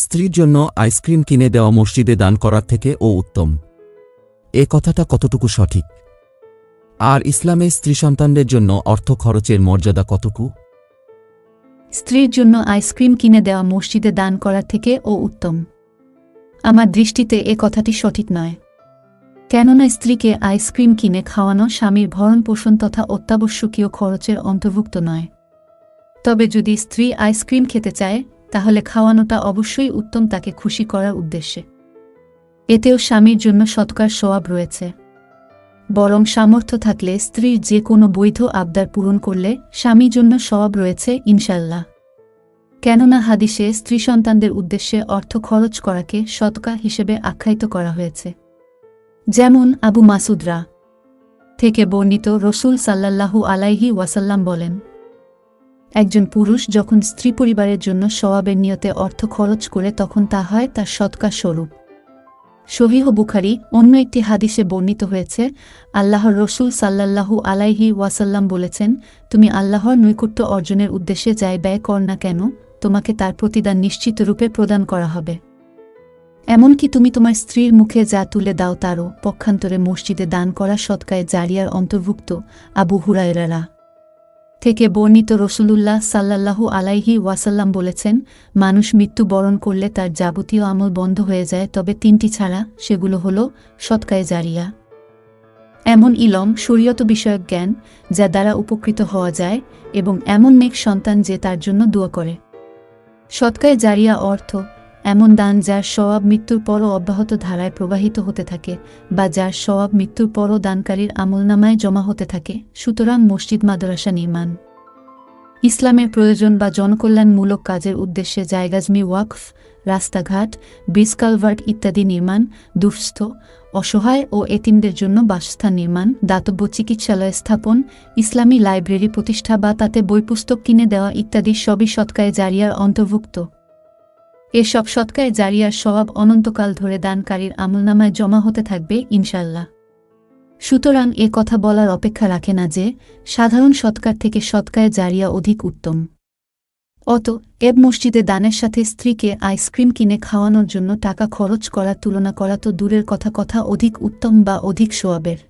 স্ত্রীর জন্য আইসক্রিম কিনে দেওয়া মসজিদে দান করার থেকে ও উত্তম। এ কথাটা কতটুকু সঠিক? আর ইসলামে স্ত্রী সন্তানদের জন্য অর্থ খরচের মর্যাদা কতটুকু? স্ত্রীর জন্য আইসক্রিম কিনে দেওয়া মসজিদে দান করার থেকে ও উত্তম। আমার দৃষ্টিতে এ কথাটি সঠিক নয়। কেননা স্ত্রীকে আইসক্রিম কিনে খাওয়ানো স্বামীর ভরণ পোষণ তথা অত্যাবশ্যকীয় খরচের অন্তর্ভুক্ত নয়। তবে যদি স্ত্রী আইসক্রিম খেতে চায় তাহলে খাওয়ানোটা অবশ্যই উত্তম তাকে খুশি করার উদ্দেশ্যে। এতেও স্বামীর জন্য সৎকার সোয়াব রয়েছে। বরং সামর্থ্য থাকলে স্ত্রীর যে কোনো বৈধ আবদার পূরণ করলে স্বামীর জন্য সওয়াব রয়েছে ইনশাল্লাহ কেননা হাদিসে স্ত্রী সন্তানদের উদ্দেশ্যে অর্থ খরচ করাকে সৎকা হিসেবে আখ্যায়িত করা হয়েছে। যেমন আবু মাসুদরা থেকে বর্ণিত রসুল সাল্লাল্লাহু আলাইহি ওয়াসাল্লাম বলেন একজন পুরুষ যখন স্ত্রী পরিবারের জন্য সওয়াবের নিয়তে অর্থ খরচ করে তখন তা হয় তার সৎকার স্বরূপ। শহীহ বুখারি অন্য একটি হাদিসে বর্ণিত হয়েছে, আল্লাহর রসুল সাল্লাল্লাহু আলাইহি ওয়াসাল্লাম বলেছেন, তুমি আল্লাহর নৈকট্য অর্জনের উদ্দেশ্যে যাই ব্যয় কর না কেন, তোমাকে তার প্রতিদান নিশ্চিত রূপে প্রদান করা হবে। এমনকি তুমি তোমার স্ত্রীর মুখে যা তুলে দাও তারও পক্ষান্তরে মসজিদে দান করা সৎকায় জারিয়ার অন্তর্ভুক্ত আবু হুরায়রারা। থেকে বর্ণিত রসুলুল্লাহ সাল্লাল্লাহু আলাইহি ওয়াসাল্লাম বলেছেন, মানুষ মৃত্যু বরণ করলে তার যাবতীয় আমল বন্ধ হয়ে যায়, তবে তিনটি ছাড়া সেগুলো হল সৎকায় জারিয়া। এমন ইলম, শরীয়ত বিষয়ক জ্ঞান যা দ্বারা উপকৃত হওয়া যায় এবং এমন নেক সন্তান যে তার জন্য দোয়া করে। সৎকায় জারিয়া অর্থ এমন দান যার সওয়াব মৃত্যুর পরও অব্যাহত ধারায় প্রবাহিত হতে থাকে, বা যার সওয়াব মৃত্যুর পরও দানকারীর আমলনামায় জমা হতে থাকে, সুতরাং মসজিদ মাদ্রাসা নির্মাণ। ইসলামের প্রয়োজন বা জনকল্যাণমূলক কাজের উদ্দেশ্যে জায়গাজমি ওয়াকফ, রাস্তাঘাট, ব্রিজ কালভার্ট ইত্যাদি নির্মাণ, দুঃস্থ, অসহায় ও এতিমদের জন্য বাসস্থান নির্মাণ, দাতব্য চিকিৎসালয় স্থাপন, ইসলামী লাইব্রেরি প্রতিষ্ঠা বা তাতে বই পুস্তক কিনে দেওয়া ইত্যাদি সবই সৎকায় জারিয়ার অন্তর্ভুক্ত। এসব সৎকায় জারিয়ার স্বভাব অনন্তকাল ধরে দানকারীর আমলনামায় জমা হতে থাকবে ইনশাল্লাহ সুতরাং এ কথা বলার অপেক্ষা রাখে না যে, সাধারণ সৎকার থেকে সৎকায় জারিয়া অধিক উত্তম। অত, এব মসজিদে দানের সাথে স্ত্রীকে আইসক্রিম কিনে খাওয়ানোর জন্য টাকা খরচ করার তুলনা করা তো দূরের কথা কথা অধিক উত্তম বা অধিক সোয়াবের।